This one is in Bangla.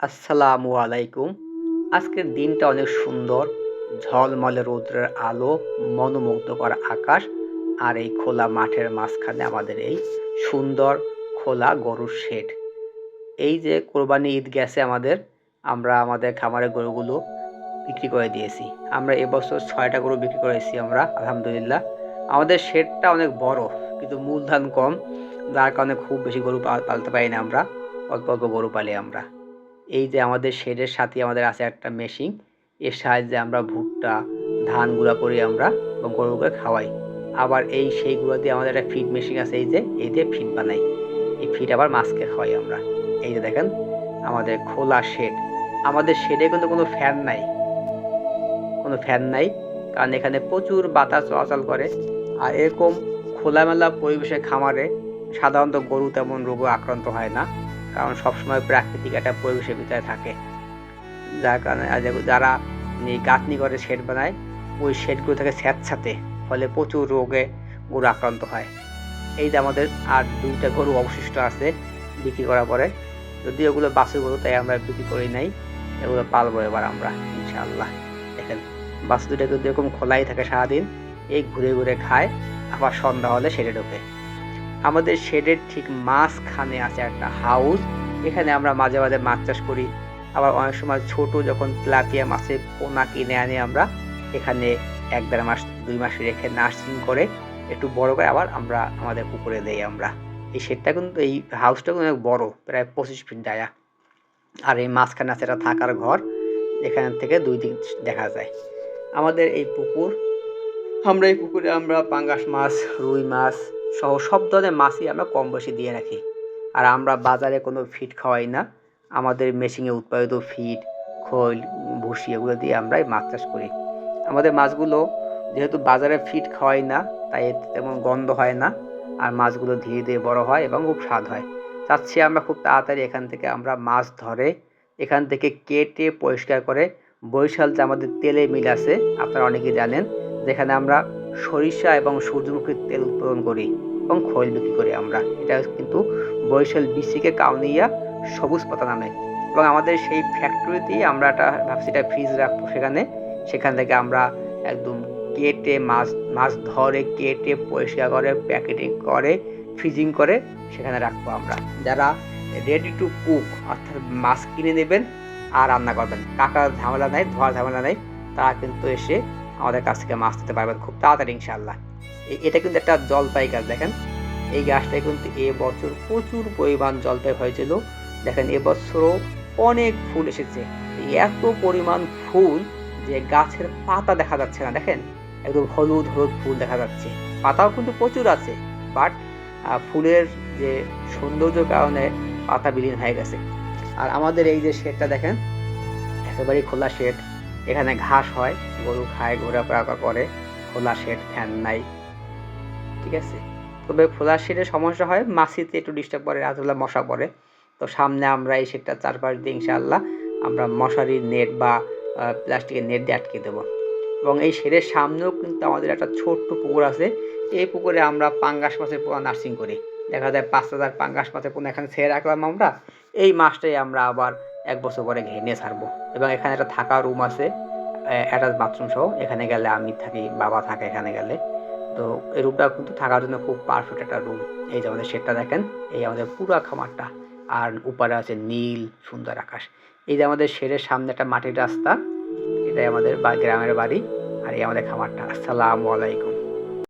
আসসালামু আলাইকুম। আজকের দিনটা অনেক সুন্দর। ঝলমলে রৌদ্রের আলো, মনোমুগ্ধকর আকাশ আর এই খোলা মাঠের মাঝখানে আমাদের এই সুন্দর খোলা গরুর শেড। এই যে কোরবানি ঈদ গেছে আমাদের, আমরা আমাদের খামারের গরুগুলো বিক্রি করে দিয়েছি। আমরা এবছর ছয়টা গরু বিক্রি করেছি আমরা, আলহামদুলিল্লাহ। আমাদের শেডটা অনেক বড়, কিন্তু মূলধন কম। যার কারণে খুব বেশি গরু পালতে পারি না আমরা, অল্প অল্প গরু পালি আমরা। এই যে আমাদের শেডের সাথে আমাদের আছে একটা মেশিন। এর সাহায্যে আমরা ভুট্টা ধান গুঁড়া করি আমরা এবং গরুকে খাওয়াই। আবার এই সেই গুঁড়া দিয়ে আমাদের একটা ফিড মেশিন আছে, এই যে, এই দিয়ে ফিড বানাই। এই ফিড আবার মাছকে খাওয়াই আমরা। এই যে দেখেন, আমাদের খোলা শেড। আমাদের শেডে কিন্তু কোনো ফ্যান নাই। কোনো ফ্যান নাই, কারণ এখানে প্রচুর বাতাস চলাচল করে। আর এরকম খোলামেলা পরিবেশে খামারে সাধারণত গরু তেমন রোগে আক্রান্ত হয় না। কারণ সবসময় প্রাকৃতিক একটা পরিবেশের ভিতরে থাকে। যার কারণে যারা গাঁথনি করে শেড বানায়, ওই শেডগুলো থেকে স্যাঁতসাতে ফলে প্রচুর রোগে গরু আক্রান্ত হয়। এই যে আমাদের আর দুইটা গরু অবশিষ্ট আছে বিক্রি করার পরে, যদি ওগুলো বাছুর গরু তাই আমরা বিক্রি করি নাই, এগুলো পালবো এবার আমরা, ইনশাআল্লাহ। দেখেন বাছুর দুটো কিন্তু এরকম খোলাই থাকে সারাদিন, এই ঘুরে ঘুরে খায়, আবার সন্ধ্যা হলে শেডে ঢোকে। আমাদের শেডের ঠিক মাঝখানে আছে একটা হাউস। এখানে আমরা মাঝে মাঝে মাছ চাষ করি। আবার অনেক সময় ছোট যখন তেলাপিয়া মাছের পোনা কিনে আনি আমরা, এখানে এক দেড় মাস, দুই মাস রেখে নার্সিং করে একটু বড় করে আবার আমরা আমাদের পুকুরে দেই আমরা। এই শেডটা কিন্তু, এই হাউসটা কিন্তু অনেক বড়, প্রায় পঁচিশ ফিট ডায়া। আর এই মাঝখানে আছে একটা থাকার ঘর, এখান থেকে দুই দিক দেখা যায়। আমাদের এই পুকুর, আমরা এই পুকুরে আমরা পাঙ্গাস মাছ, রুই মাছ সহ সব ধরনের মাছই আমরা কম বেশি দিয়ে রাখি। আর আমরা বাজারে কোনো ফিড খাওয়াই না। আমাদের মেশিনে উৎপাদিত ফিড খোল, ভুসি এগুলো দিয়ে আমরা মাছ চাষ করি। আমাদের মাছগুলো যেহেতু বাজারে ফিড খাওয়াই না, তাই তেমন গন্ধ হয় না। আর মাছগুলো ধীরে ধীরে বড় হয় এবং খুব স্বাদ হয়। চাচ্ছি আমরা খুব তাড়াতাড়ি এখান থেকে আমরা মাছ ধরে এখান থেকে কেটে পরিষ্কার করে বরিশাল যে আমাদের তেলে মিল আছে, আপনারা অনেকেই জানেন, যেখানে আমরা সরিষা এবং সূর্যমুখীর তেল উৎপাদন করি এবং খৈল বিক্রি করি আমরা। এটা কিন্তু বরিশাল বিসিকে কাউনিয়া সবুজ পাতা নামে। এবং আমাদের সেই ফ্যাক্টরিতেই আমরা একটা ভাবছি এটা ফ্রিজ রাখব সেখানে। সেখান থেকে আমরা একদম কেটে মাছ মাছ ধরে, কেটে পরিষ্কার করে প্যাকেটিং করে ফ্রিজিং করে সেখানে রাখব আমরা। যারা রেডি টু কুক অর্থাৎ মাছ কিনে নেবেন আর রান্না করবেন কাকার ঝামেলা নেই, ধোয়ার ঝামেলা নেই, তারা কিন্তু এসে আমাদের কাছ থেকে মাছ নিতে পারবেন খুব তাড়াতাড়ি ইনশাল্লাহ এটা কিন্তু একটা জলপাই গাছ, দেখেন। এই গাছটায় কিন্তু এবছর প্রচুর পরিমাণ জলপাই হয়েছিল। দেখেন এবছরও অনেক ফুল এসেছে। এত পরিমাণ ফুল যে গাছের পাতা দেখা যাচ্ছে না, দেখেন? একদম হলুদ হলুদ ফুল দেখা যাচ্ছে। পাতাও কিন্তু প্রচুর আছে, বাট ফুলের যে সৌন্দর্য কারণে পাতা বিলীন হয়ে গেছে। আর আমাদের এই যে শেডটা, দেখেন? একেবারেই খোলা শেড। এখানে ঘাস হয়, গরু খায়, ঘোরাফেরা করে, খোলা শেড, ফ্যান নাই, ঠিক আছে? তবে খোলা শেডের সমস্যা হয় মাছিতে একটু ডিস্টার্ব করে রাতবেলা মশা পড়ে। তো সামনে আমরা এই শেডটা চারপাশ দিয়ে ইনশাআল্লাহ আমরা মশারির নেট বা প্লাস্টিকের নেট দিয়ে আটকে দেবো। এবং এই শেডের সামনেও কিন্তু আমাদের একটা ছোট্ট পুকুর আছে। এই পুকুরে আমরা পাঙ্গাস মাছের পোনা নার্সিং করি। দেখা যায় পাঁচ হাজার পাঙ্গাস মাছের পোনা এখানে ছেড়ে রাখলাম আমরা। এই মাছটাই আমরা আবার এক বছর পরে ঘেনে ছাড়বো। এবং এখানে একটা থাকা রুম আছে অ্যাটাচ বাথরুম সহ। এখানে গেলে আমি থাকি, বাবা থাকে এখানে গেলে। তো এই রুমটা কিন্তু থাকার জন্য খুব পারফেক্ট একটা রুম এই যে আমাদের শেডটা দেখেন, এই আমাদের পুরো খামারটা। আর উপরে আছে নীল, সুন্দর আকাশ। এই যে আমাদের শেডের সামনে একটা মাটির রাস্তা, এটাই আমাদের গ্রামের বাড়ি, আর এই আমাদের খামারটা। আসসালামু আলাইকুম।